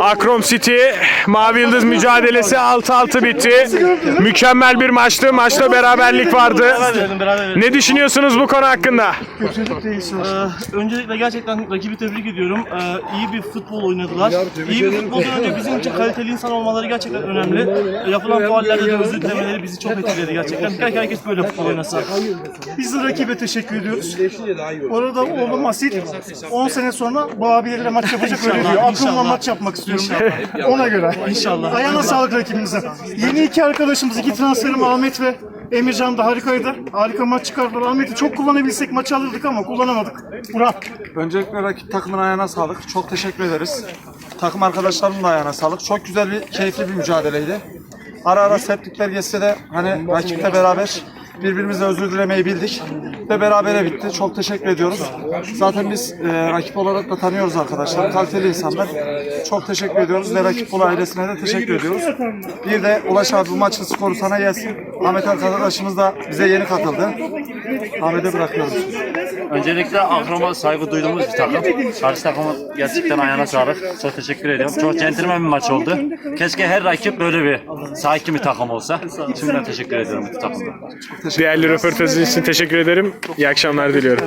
Akrom City Mavi Yıldız mücadelesi 6-6 bitti. Mükemmel bir maçtı. Maçta beraberlik vardı. Ne düşünüyorsunuz bu konu hakkında? Ee, öncelikle gerçekten rakibi tebrik ediyorum. Ee, iyi bir futbol oynadılar. İyi bir futboldan önce bizim için kaliteli insan olmaları gerçekten önemli. Yapılan faallerde de özür dilemeleri bizi çok etkiledi gerçekten. Belki herkes böyle futbol oynasa. Biz de rakibe teşekkür ediyoruz. Bu arada oğlum Asil 10 sene sonra bu abilerle maç yapacak öyle diyor. İnşallah. maç yapmak istiyorum. Ona göre. İnşallah. Ayağına sağlık rakibimize. Yeni iki arkadaşımız, iki transferim Ahmet ve Emircan da harikaydı. Harika maç çıkardılar. Ahmet'i çok kullanabilsek maçı alırdık ama kullanamadık. Burak. Öncelikle rakip takımın ayağına sağlık. Çok teşekkür ederiz. Takım arkadaşlarımın da ayağına sağlık. Çok güzel bir, keyifli bir mücadeleydi. Ara ara sertlikler geçse de hani rakiple beraber birbirimize özür dilemeyi bildik ve berabere bitti. Çok teşekkür ediyoruz. Zaten biz e, rakip olarak da tanıyoruz arkadaşlar. Kaliteli insanlar. Çok teşekkür ediyoruz ve rakip Bolu ailesine de teşekkür ediyoruz. Bir de Ulaş abi bu maçın skoru sana gelsin. Ahmet arkadaşımız da bize yeni katıldı. Ahmet'e bırakıyoruz. Öncelikle Akrom'a saygı duyduğumuz bir takım. Karşı takımın gerçekten ayağına sağlık. Çok teşekkür ediyorum. Çok centilmen bir maç oldu. Keşke her rakip böyle bir sakin bir takım olsa. Şimdiden teşekkür ediyorum bu takımda. Değerli röportajınız için teşekkür ederim. İyi akşamlar diliyorum.